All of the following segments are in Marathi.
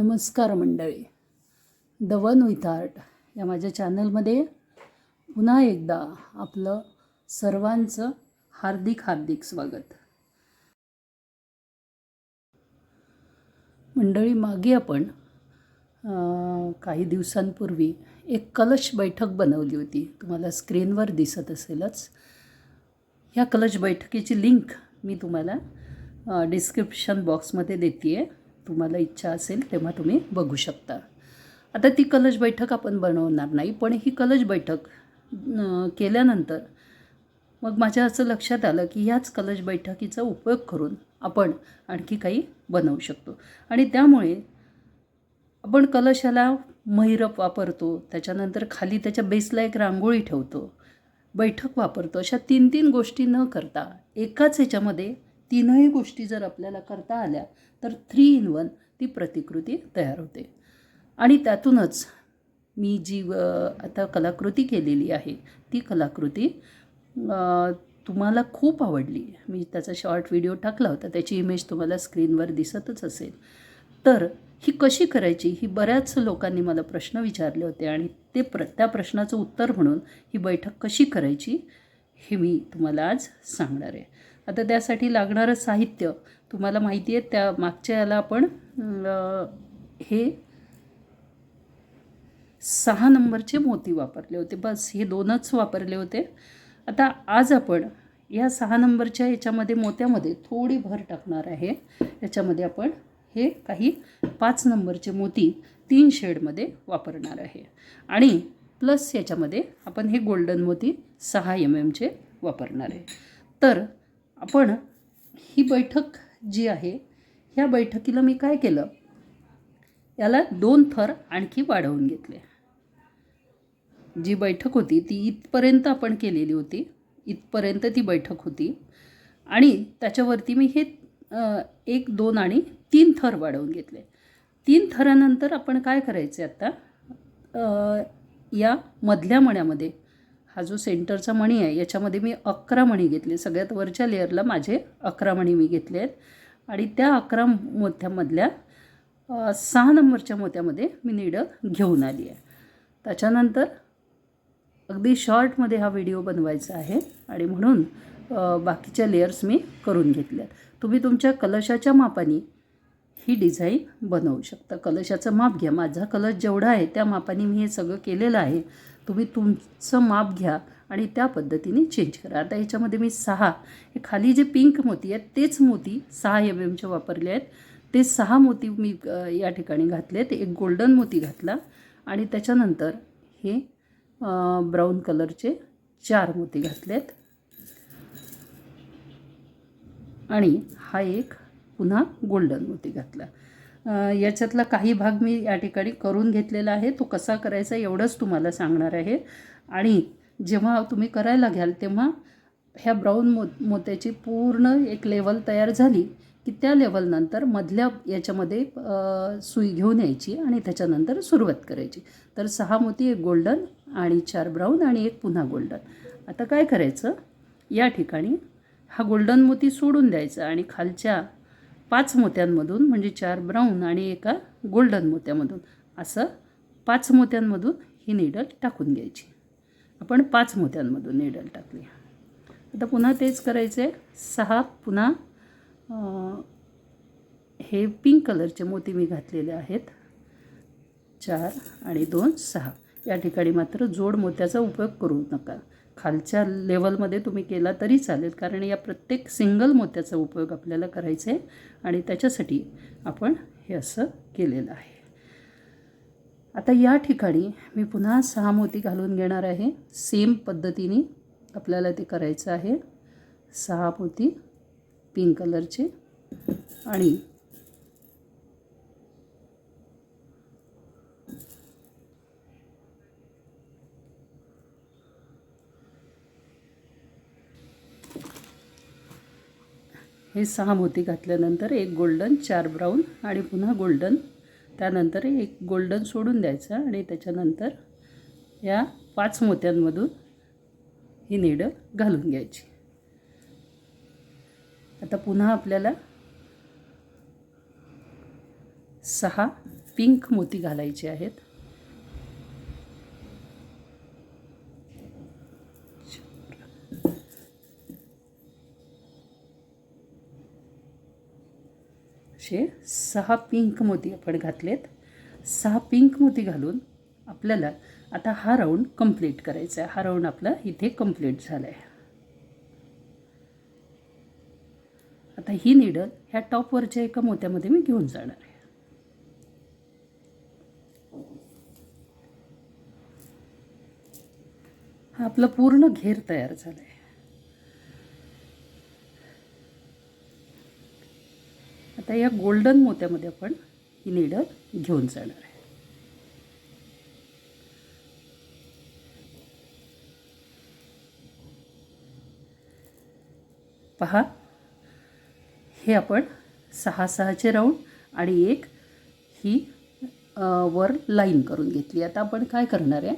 नमस्कार मंडळी. द वन विथ आर्ट या माझ्या चॅनलमध्ये पुन्हा एकदा आपलं सर्वांचं हार्दिक हार्दिक स्वागत. मंडळी मागे आपण काही दिवसांपूर्वी एक कलश बैठक बनवली होती. तुम्हाला स्क्रीनवर दिसत असेलच. ह्या कलश बैठकीची लिंक मी तुम्हाला डिस्क्रिप्शन बॉक्समध्ये देते आहे तुम्हाला इच्छा असेल तेव्हा तुम्ही बघू शकता. आता ती कलश बैठक आपण बनवणार नाही पण ही कलश बैठक केल्यानंतर मग माझ्या असं लक्षात आलं की ह्याच कलश बैठकीचा उपयोग करून आपण आणखी काही बनवू शकतो. आणि त्यामुळे आपण कलशाला महिरप वापरतो त्याच्यानंतर खाली त्याच्या बेसला एक रांगोळी ठेवतो बैठक वापरतो अशा तीन तीन गोष्टी न करता एकाच ह्याच्यामध्ये तीनही गोष्टी जर आपल्याला करता आल्या तर थ्री इन वन ती प्रतिकृती तयार होते. आणि त्यातूनच मी जी आता कलाकृती केलेली आहे ती कलाकृती तुम्हाला खूप आवडली. मी त्याचा शॉर्ट व्हिडिओ टाकला होता त्याची इमेज तुम्हाला स्क्रीनवर दिसतच असेल. तर ही कशी करायची? ही बऱ्याच लोकांनी मला प्रश्न विचारले होते आणि ते प्र त्या प्रश्नाचं उत्तर म्हणून ही बैठक कशी करायची हे मी तुम्हाला आज सांगणार आहे. आता त्यासाठी लागणारं साहित्य तुम्हाला माहिती आहे त्या मागच्या याला आपण हे सहा नंबरचे मोती वापरले होते. बस हे दोनच वापरले होते. आता आज आपण या सहा नंबरच्या याच्यामध्ये मोत्यामध्ये थोडी भर टाकणार आहे. याच्यामध्ये आपण हे काही पाच नंबरचे मोती तीन शेडमध्ये वापरणार आहे. आणि प्लस याच्यामध्ये आपण हे गोल्डन मोती सहा एम एमचे वापरणार आहे. तर आपण ही बैठक जी आहे ह्या बैठकीला मी काय केलं? याला दोन थर आणखी वाढवून घेतले. जी बैठक होती ती इथपर्यंत आपण केलेली होती. इथपर्यंत ती बैठक होती. आणि त्याच्यावरती मी हे एक दोन आणि तीन थर वाढवून घेतले. तीन थरानंतर आपण काय करायचे आता? या मधल्या मण्यामध्ये हा जो सेंटरचा मणी आहे याच्यामध्ये मी अकरा मणी घेतले. सगळ्यात वरच्या लेअरला माझे अकरा मणी मी घेतले आहेत. आणि त्या अकरा मोत्यामधल्या सहा नंबरच्या मोत्यामध्ये मी निडं घेऊन आली आहे. त्याच्यानंतर अगदी शॉर्टमध्ये हा व्हिडिओ बनवायचा आहे आणि म्हणून बाकीच्या लेअर्स मी करून घेतल्या तुम्ही तुमच्या कलशाच्या मापाने ही डिझाईन बनवू शकता. कलशाचं माप घ्या. माझा कलश जेवढा आहे त्या मापाने मी हे सगळं केलेलं आहे. तुम्ही तुमचं माप घ्या आणि त्या पद्धतीने चेंज करा. आता याच्यामध्ये मी सहा हे खाली जे पिंक मोती आहेत तेच मोती सहा एम एमचे वापरले आहेत. ते सहा मोती मी या ठिकाणी घातले आहेत एक गोल्डन मोती घातला आणि त्याच्यानंतर हे ब्राऊन कलरचे चार मोती घातलेत. आणि हा एक पुन्हा गोल्डन मोती घातला. याच्यातला काही भाग मी या ठिकाणी करून घेतलेला आहे. तो कसा करायचा एवढंच तुम्हाला सांगणार आहे. आणि जेव्हा तुम्ही करायला घ्याल तेव्हा ह्या ब्राऊन मो मोत्याची पूर्ण एक लेवल तयार झाली की त्या लेवलनंतर मधल्या याच्यामध्ये सुई घेऊन यायची आणि त्याच्यानंतर सुरुवात करायची. तर सहा मोती एक गोल्डन आणि चार ब्राऊन आणि एक पुन्हा गोल्डन. आता काय करायचं? या ठिकाणी हा गोल्डन मोती सोडून द्यायचा आणि खालच्या पाच मोत्यांमधून म्हणजे चार ब्राऊन आणि एका गोल्डन मोत्यामधून. असं पाच मोत्यांमधून ही निडल टाकून घ्यायची. आपण पाच मोत्यांमधून निडल टाकली. आता पुन्हा तेच करायचं आहे सहा पुन्हा हे पिंक कलरचे मोती मी घातलेले आहेत. चार आणि दोन सहा. या ठिकाणी मात्र जोड मोत्याचा उपयोग करू नका. खालच्या लेवलमध्ये तुम्ही केला तरी चालेल कारण या प्रत्येक सिंगल मोत्याचा उपयोग आपल्याला करायचा आहे आणि त्याच्यासाठी आपण हे असं केलेलं आहे. आता या ठिकाणी मी पुन्हा सहा मोती घालून घेणार आहे. सेम पद्धतीने आपल्याला ते करायचं आहे. सहा मोती पिंक कलरचे आणि हे सहा मोती घातल्यानंतर एक गोल्डन चार ब्राऊन आणि पुन्हा गोल्डन त्यानंतर एक गोल्डन सोडून द्यायचं आणि त्याच्यानंतर या पाच मोत्यांमधून ही निडं घालून घ्यायची. आता पुन्हा आपल्याला सहा पिंक मोती घालायचे आहेत. असे सहा पिंक मोती आपण घातलेत. सहा पिंक मोती घालून आपल्याला आता हा राऊंड कंप्लीट करायचा आहे. हा राऊंड आपला इथे कंप्लीट झाला आहे आता ही निडल ह्या टॉपवरच्या एका मोत्यामध्ये मी घेऊन जाणार आहे. हा आपला पूर्ण घेर तयार झाला आहे आता या गोल्डन मोत्यामध्ये आपण ही निडल घेऊन जाणार आहे. पहा हे आपण सहा सहाचे राऊंड आणि एक ही वर लाईन करून घेतली. आता आपण काय करणार आहे?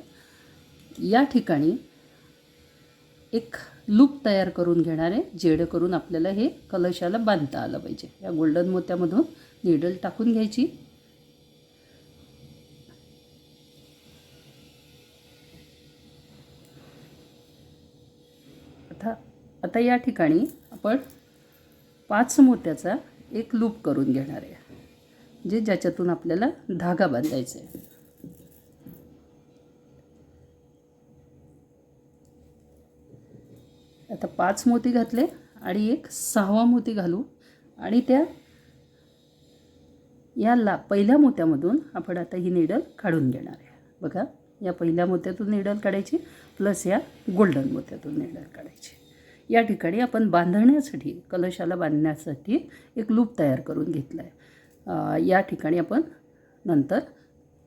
या ठिकाणी एक लूप तयार करून घेणार आहे जेणेकरून आपल्याला हे कलशाला बांधता आलं पाहिजे. या गोल्डन मोत्यामधून निडल टाकून घ्यायची. आता आता या ठिकाणी आपण पाच मोत्याचा एक लूप करून घेणार आहे जे ज्याच्यातून आपल्याला धागा बांधायचा आहे. आता पाच मोती घातले आणि एक सहावा मोती घालू. आणि त्या या ला पहिल्या मोत्यामधून आपण आता ही निडल काढून घेणार आहे. बघा या पहिल्या मोत्यातून निडल काढायची प्लस या गोल्डन मोत्यातून निडल काढायची. या ठिकाणी आपण बांधण्यासाठी कलशाला बांधण्यासाठी एक लूप तयार करून घेतला आहे या ठिकाणी आपण नंतर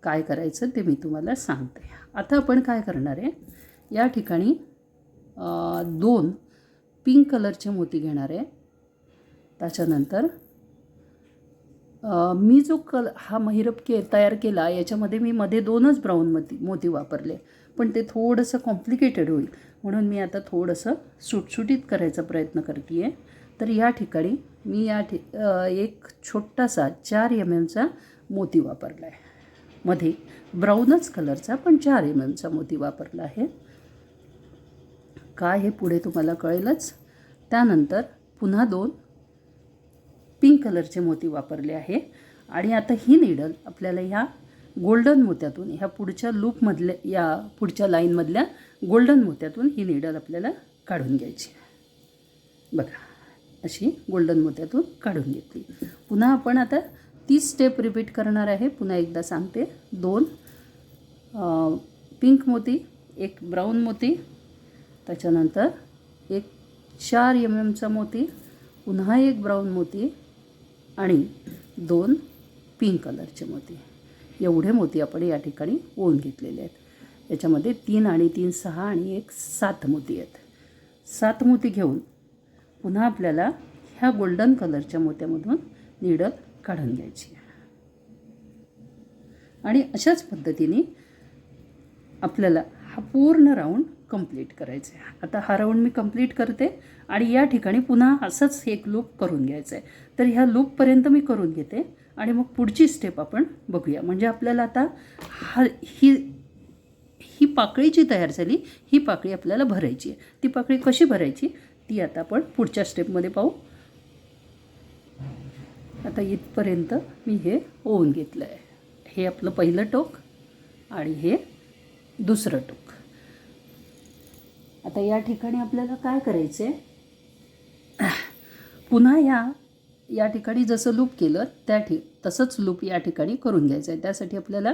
काय करायचं ते मी तुम्हाला सांगते. आता आपण काय करणार आहे? या ठिकाणी दोन पिंक कलरचे मोती घेणार आहे. त्याच्यानंतर मी जो कल हा महिरप के तयार केला याच्यामध्ये मी मध्ये दोनच ब्राऊन मोती मोती वापरले. पण ते थोडंसं कॉम्प्लिकेटेड होईल. म्हणून मी आता थोडंसं सुटसुटीत करायचा प्रयत्न करते आहे तर या ठिकाणी मी या ठि एक छोटासा चार एम एमचा मोती वापरला आहे मध्ये ब्राऊनच कलरचा पण चार एम एमचा मोती वापरला आहे. काय हे पुढे तुम्हाला कळेलच. त्यानंतर पुन्हा दोन पिंक कलरचे मोती वापरले आहे. आणि आता ही निडल आपल्याला ह्या गोल्डन मोत्यातून ह्या पुढच्या लूपमधल्या या पुढच्या लाईनमधल्या गोल्डन मोत्यातून ही निडल आपल्याला काढून घ्यायची बघा अशी गोल्डन मोत्यातून काढून घेतली. पुन्हा आपण आता तीच स्टेप रिपीट करणार आहे. पुन्हा एकदा सांगते. दोन पिंक मोती एक ब्राऊन मोती त्याच्यानंतर एक चार एम एमचा मोती पुन्हा एक ब्राऊन मोती आणि दोन पिंक कलरचे मोती. एवढे मोती आपण या ठिकाणी ओवून घेतलेले आहेत. याच्यामध्ये तीन आणि तीन सहा आणि एक सात मोती आहेत. सात मोती घेऊन पुन्हा आपल्याला ह्या गोल्डन कलरच्या मोत्यामधून निडल काढून घ्यायची आणि अशाच पद्धतीने आपल्याला हा पूर्ण राऊंड कंप्लीट करायचं आहे आता हा राऊंड मी कंप्लीट करते आणि या ठिकाणी पुन्हा असंच एक लूप करून घ्यायचं आहे तर ह्या लूपपर्यंत मी करून घेते आणि मग पुढची स्टेप आपण बघूया. म्हणजे आपल्याला आता हा ही ही पाकळी जी तयार झाली ही पाकळी आपल्याला भरायची आहे. ती पाकळी कशी भरायची? ती आता आपण पुढच्या स्टेपमध्ये पाहू. आता इथपर्यंत मी हे ओवून घेतलं आहे हे आपलं पहिलं टोक आणि हे दुसरं टोक. आता या ठिकाणी आपल्याला काय करायचं आहे पुन्हा या या ठिकाणी जसं लूप केलं त्या ठि तसंच लूप या ठिकाणी करून घ्यायचं आहे त्यासाठी आपल्याला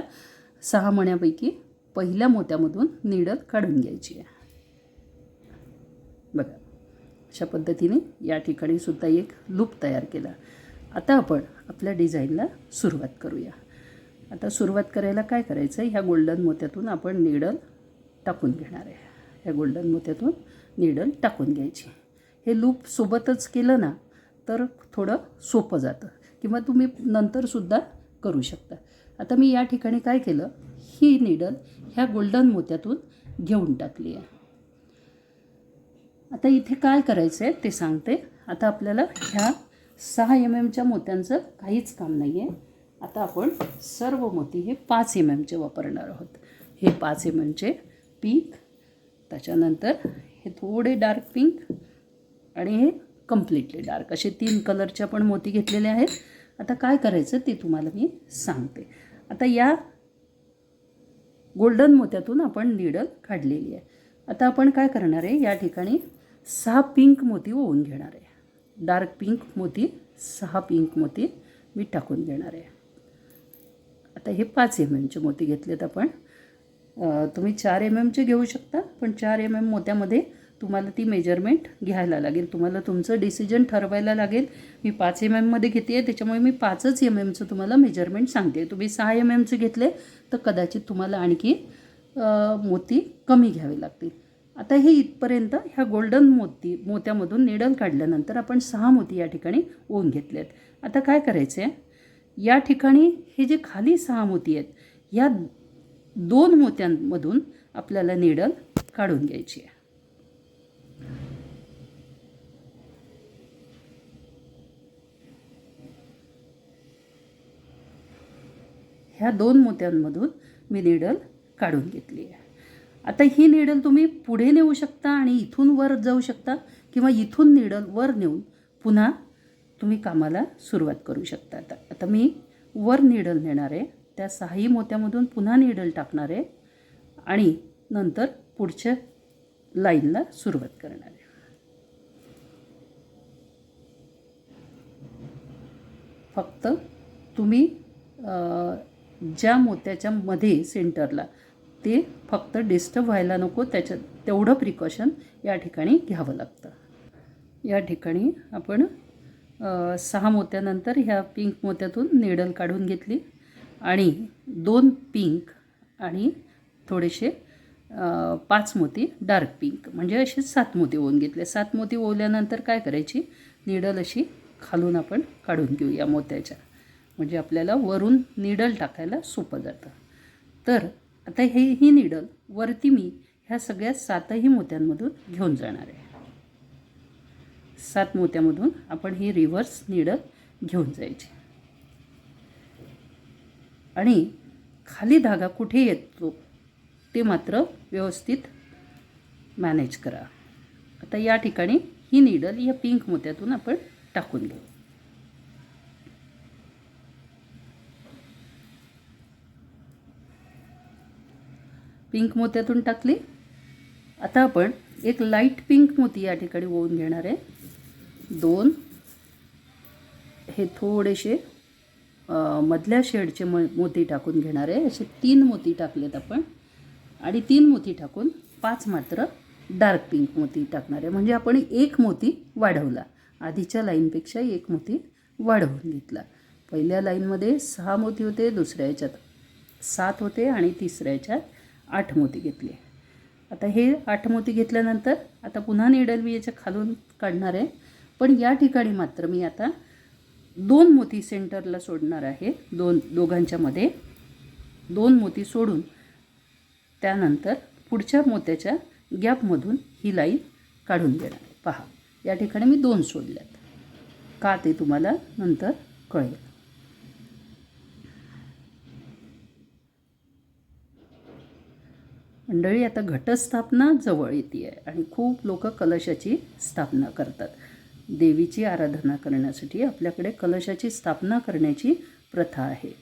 सहा मण्यापैकी पहिल्या मोत्यामधून निडल काढून घ्यायची आहे. बघा अशा पद्धतीने या ठिकाणी सुद्धा एक लूप तयार केला. आता आपण आपल्या डिझाईनला सुरुवात करूया. आता सुरुवात करायला काय करायचं ह्या गोल्डन मोत्यातून आपण निडल टाकून घेणार आहे. ह्या गोल्डन मोत्यातून निडल टाकून घ्यायची. हे लूप सोबतच केलं ना तर थोडं सोपं जातं. किंवा तुम्ही नंतरसुद्धा करू शकता. आता मी या ठिकाणी काय केलं ही निडल ह्या गोल्डन मोत्यातून घेऊन टाकली आहे. आता इथे काय करायचं आहे ते सांगते. आता आपल्याला ह्या सहा एम एमच्या मोत्यांचं काहीच काम नाही आहे आता आपण सर्व मोती हे पाच एम एमचे वापरणार आहोत. हे पाच एम एमचे पीक त्याच्यानंतर हे थोडे डार्क पिंक आणि हे कम्प्लिटली डार्क. असे तीन कलरच्या पण मोती घेतलेले आहेत. आता काय करायचं ते तुम्हाला मी सांगते. आता या गोल्डन मोत्यातून आपण निडल काढलेली आहे. आता आपण काय करणार आहे? या ठिकाणी सहा पिंक मोती ओवून घेणार आहे. डार्क पिंक मोती सहा पिंक मोती मी टाकून घेणार आहे. आता हे पाच एम एमचे मोती घेतलेत आपण. तुम्ही चार एम एमचे घेऊ शकता पण चार एम एम मोत्यामध्ये तुम्हाला ती मेजरमेंट घ्यायला लागेल. तुम्हाला तुमचं डिसिजन ठरवायला लागेल. मी पाच एम एममध्ये घेते आहे त्याच्यामुळे मी पाचच एम एमचं तुम्हाला मेजरमेंट सांगते. तुम्ही सहा एम एमचे घेतले तर कदाचित तुम्हाला आणखी मोती कमी घ्यावे लागतील. आता हे इथपर्यंत ह्या गोल्डन मोती मोत्यामधून निडल काढल्यानंतर आपण सहा मोती या ठिकाणी ओन घेतले आहेत आता काय करायचं आहे या ठिकाणी हे जे खाली सहा मोती आहेत या दोन मोत्यांमधून आपल्याला निडल काढून घ्यायची आहे. ह्या दोन मोत्यांमधून मी निडल काढून घेतली आहे. आता ही निडल तुम्ही पुढे नेऊ शकता आणि इथून वर जाऊ शकता किंवा इथून निडल वर नेऊन पुन्हा तुम्ही कामाला सुरुवात करू शकता. आता आता मी वर निडल नेणार आहे. त्या सहाही मोत्यामधून पुन्हा निडल टाकणार आहे आणि नंतर पुढच्या लाईनला सुरुवात करणार. आहे फक्त तुम्ही ज्या मोत्याच्या मध्ये सेंटरला ते फक्त डिस्टर्ब व्हायला नको त्याच्यात तेवढं प्रिकॉशन या ठिकाणी घ्यावं लागतं. या ठिकाणी आपण सहा मोत्यानंतर ह्या पिंक मोत्यातून नेडल काढून घेतली. आणि दोन पिंक आणि थोडेसे पाच मोती डार्क पिंक. म्हणजे असे सात मोती ओवून घेतले. सात मोती ओवल्यानंतर काय करायची? निडल अशी खालून आपण काढून घेऊ या मोत्याच्या. म्हणजे आपल्याला वरून निडल टाकायला सोपं जातं. तर आता हे ही निडल वरती मी ह्या सगळ्या सातही मोत्यांमधून घेऊन जाणार आहे. सात मोत्यामधून आपण ही रिव्हर्स निडल घेऊन जायची. आणि खाली धागा कुठे येतो ते मात्र व्यवस्थित मॅनेज करा. आता या ठिकाणी ही निडल या पिंक मोत्यातून आपण टाकून घेऊ. पिंक मोत्यातून टाकली. आता आपण एक लाइट पिंक मोती या ठिकाणी ओवून घेणार आहे. दोन. हे थोडेसे मधल्या शेडचे म मोती टाकून घेणार आहे. असे तीन मोती टाकलेत आपण. आणि तीन मोती टाकून पाच मात्र डार्क पिंक मोती टाकणार आहे. म्हणजे आपण एक मोती वाढवला. आधीच्या लाईनपेक्षा एक मोती वाढवून घेतला. पहिल्या लाईनमध्ये सहा मोती होते दुसऱ्या याच्यात सात होते आणि तिसऱ्या याच्यात आठ मोती घेतले. आता हे आठ मोती घेतल्यानंतर आता पुन्हा निडल मी याच्या खालून काढणार आहे. पण या ठिकाणी मात्र मी आता दोन मोती सेंटरला सोडणार आहे. दोन दोघांच्यामध्ये दोन मोती सोडून त्यानंतर पुढच्या मोत्याच्या गॅपमधून ही लाईन काढून देणार. आहे पहा या ठिकाणी मी दोन सोडल्यात. का ते तुम्हाला नंतर कळेल. मंडळी आता घटस्थापना जवळ येते आहे आणि खूप लोक कलशाची स्थापना करतात. देवीची आराधना करण्यासाठी आपल्याकडे कलशाची स्थापना करण्याची प्रथा आहे.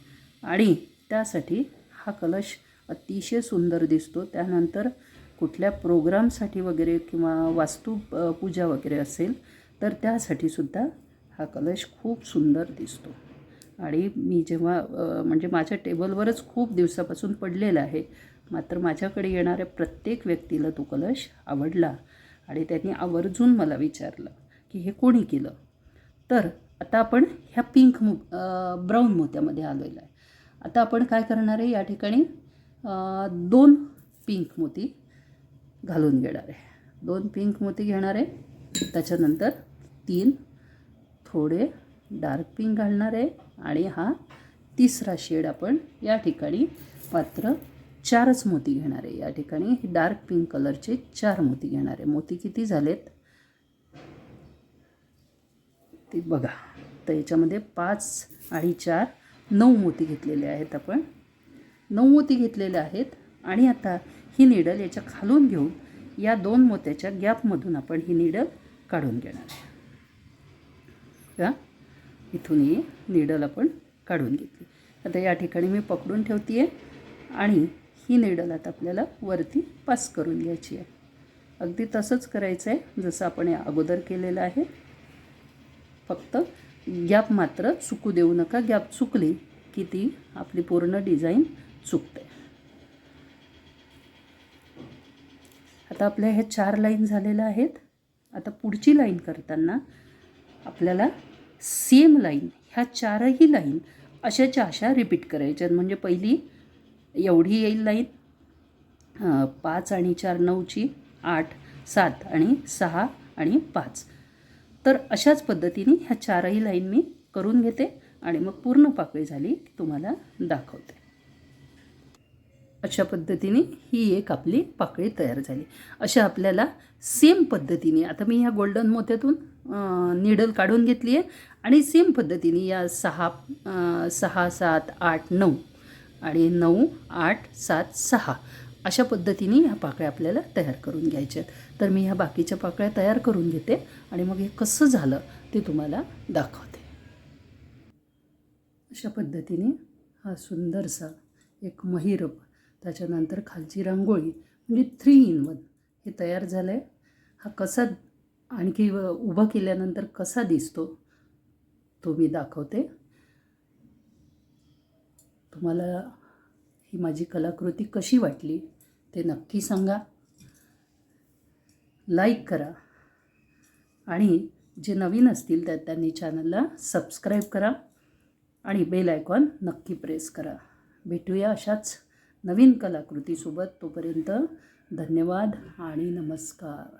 आणि त्यासाठी हा कलश अतिशय सुंदर दिसतो. त्यानंतर कुठल्या प्रोग्रामसाठी वगैरे किंवा वास्तू पूजा वगैरे असेल तर त्यासाठी सुद्धा हा कलश खूप सुंदर दिसतो. आणि मी जेव्हा म्हणजे माझ्या टेबलवरच खूप दिवसापासून पडलेला आहे मात्र माझ्याकडे येणाऱ्या प्रत्येक व्यक्तीला तो कलश आवडला आणि त्यांनी आवर्जून मला विचारलं. की हे कोणी केलं? तर आता आपण ह्या पिंक मो ब्राऊन मोत्यामध्ये आलेलो आहे आता आपण काय करणार आहे? या ठिकाणी दोन पिंक मोती घालून घेणार आहे. दोन पिंक मोती घेणार आहे. त्याच्यानंतर तीन थोडे डार्क पिंक घालणार आहे आणि हा तिसरा शेड आपण या ठिकाणी मात्र चारच मोती घेणार आहे. या ठिकाणी डार्क पिंक कलरचे चार मोती घेणार आहे. मोती किती झालेत? ते बघा. तर याच्यामध्ये पाच आणि चार नऊ मोती घेतलेले आहेत आपण. नऊ मोती घेतलेले आहेत. आणि आता ही निडल याच्या खालून घेऊन या दोन मोत्याच्या गॅपमधून आपण ही निडल काढून घेणार आहे. का इथून ही निडल आपण काढून घेतली. आता या ठिकाणी मी पकडून ठेवते आहे आणि ही निडल आता आपल्याला वरती पास करून घ्यायची आहे. अगदी तसंच करायचं आहे जसं आपण या अगोदर केलेलं आहे. फक्त गॅप मात्र चुकू देऊ नका. गॅप चुकली की ती आपली पूर्ण डिझाईन चुकते. आता आपल्या ह्या चार लाईन झालेल्या आहेत. आता पुढची लाईन करताना आपल्याला सेम लाईन ह्या चारही लाईन अशाच्या अशा रिपीट करायच्यात म्हणजे पहिली एवढी येईल लाईन पाच आणि चार नऊची आठ सात आणि सहा आणि पाच. तर अशाच पद्धतीने ह्या चारही लाईन मी करून घेते आणि मग पूर्ण पाकळी झाली की तुम्हाला दाखवते. अशा पद्धतीने ही एक आपली पाकळी तयार झाली. अशा आपल्याला सेम पद्धतीने आता मी ह्या गोल्डन मोत्यातून निडल काढून घेतली आहे आणि सेम पद्धतीने या सहा सहा सात आठ नऊ आणि नऊ आठ सात सहा अशा पद्धतीने ह्या पाकळ्या आपल्याला तयार करून घ्यायच्या आहेत. तर मी ह्या बाकीच्या पाकळ्या तयार करून घेते आणि मग हे कसं झालं ते तुम्हाला दाखवते. अशा पद्धतीने हा सुंदरसा एक महिरप त्याच्यानंतर खालची रांगोळी म्हणजे थ्री इन वन हे तयार झालं आहे हा कसा आणखी व- उभं केल्यानंतर कसा दिसतो तो मी दाखवते. तुम्हाला ही माझी कलाकृती कशी वाटली ते नक्की सांगा. लाईक करा. आणि जे नवीन असतील त्या त्यांनी चॅनलला सबस्क्राईब करा आणि बेल आयकॉन नक्की प्रेस करा. भेटूया अशाच नवीन कलाकृतीसोबत. तोपर्यंत धन्यवाद आणि नमस्कार.